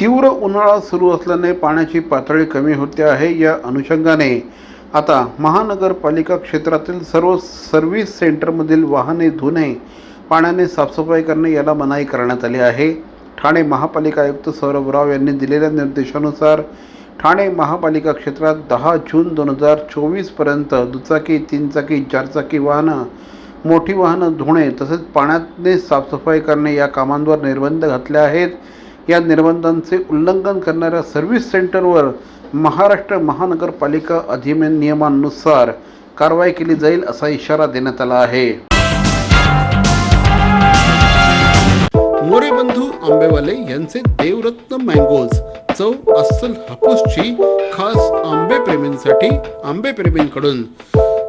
तीव्र उन्हाळा सुरू असल्याने पाण्याची पातळी कमी होते आहे या अनुषंगाने. आता महानगरपालिका क्षेत्रातील सर्व सर्व्हिस सेंटरमधील वाहने धुणे पाण्याने साफसफाई करणे याला मनाई करण्यात आली आहे. ठाणे महापालिका आयुक्त सौरभ राव यांनी दिलेल्या निर्देशानुसार ठाणे महापालिका क्षेत्रात दहा जून दोन हजार चोवीसपर्यंत दुचाकी तीनचाकी चारचाकी वाहनं मोठी वाहनं धुणे तसेच पाण्याने साफसफाई करणे या कामांवर निर्बंध घातले आहेत. या निर्बंधांचे उल्लंघन करणाऱ्या सर्व्हिस सेंटरवर महाराष्ट्र महानगरपालिका अधिनियम नियमानुसार कारवाई केली जाईल असा इशारा देण्यात आला आहे. मोरे बंधू आंबेवाले यांचे देवरत्न मँगोज चव अस्सल हापूसची खास आंबे प्रेमींसाठी आंबे प्रेमींकडून